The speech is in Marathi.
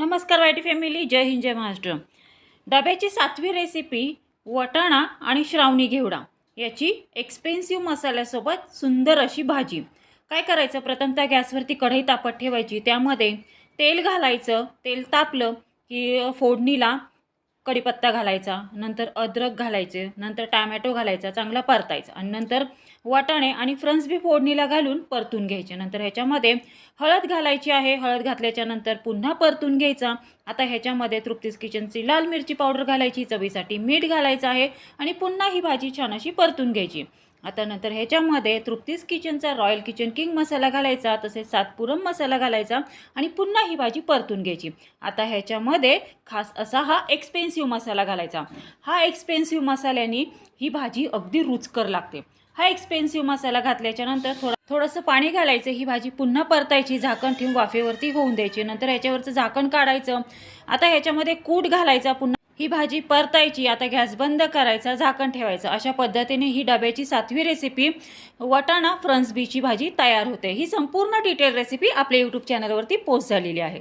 नमस्कार वाईटी फॅमिली जय हिंद जय महाराष्ट्र. डब्याची सातवी रेसिपी वटाणा आणि श्रावणी घेवडा याची एक्सपेन्सिव्ह मसाल्यासोबत सुंदर अशी भाजी. काय करायचं? प्रथमतः गॅसवरती कढई तापत ठेवायची. त्यामध्ये तेल घालायचं तेल तापलं की फोडणीला कढीपत्ता घालायचा नंतर अद्रक घालायचे नंतर टॅमॅटो घालायचा चांगला परतायचा. आणि नंतर वाटाणे आणि फ्रन्स बी फोडणीला घालून परतून घ्यायचे. नंतर ह्याच्यामध्ये हळद घालायची आहे. हळद घातल्याच्या नंतर पुन्हा परतून घ्यायचा. आता ह्याच्यामध्ये तृप्तीस किचनची लाल मिरची पावडर घालायची. चवीसाठी मीठ घालायचं आहे. आणि पुन्हा ही भाजी छान अशी परतून घ्यायची. आता नंतर ह्याच्यामध्ये तृप्तीस किचनचा रॉयल किचन किंग मसाला घालायचा तसेच सातपुरम मसाला घालायचा आणि पुन्हा ही भाजी परतून घ्यायची. आता ह्याच्यामध्ये खास असा हा एक्सपेन्सिव्ह मसाला घालायचा. हा एक्सपेन्सिव्ह मसाल्याने ही भाजी अगदी रुचकर लागते. हा एक्सपेन्सिव्ह मसाला घातल्याच्या नंतर थोडं थोडंसं पाणी घालायचं ही भाजी पुन्हा परतायची झाकण ठेवून वाफेवरती होऊन द्यायची. नंतर ह्याच्यावरचं झाकण काढायचं. आता ह्याच्यामध्ये कूट घालायचा पुन्हा ही भाजी परतायची आता गॅस बंद करायचा झाकण ठेवायचं. अशा पद्धतीने ही डब्याची सातवी रेसिपी वटाणा फ्रन्स बीची भाजी तयार होते. ही संपूर्ण डिटेल रेसिपी आपल्या यूट्यूब चॅनलवरती पोस्ट झालेली आहे.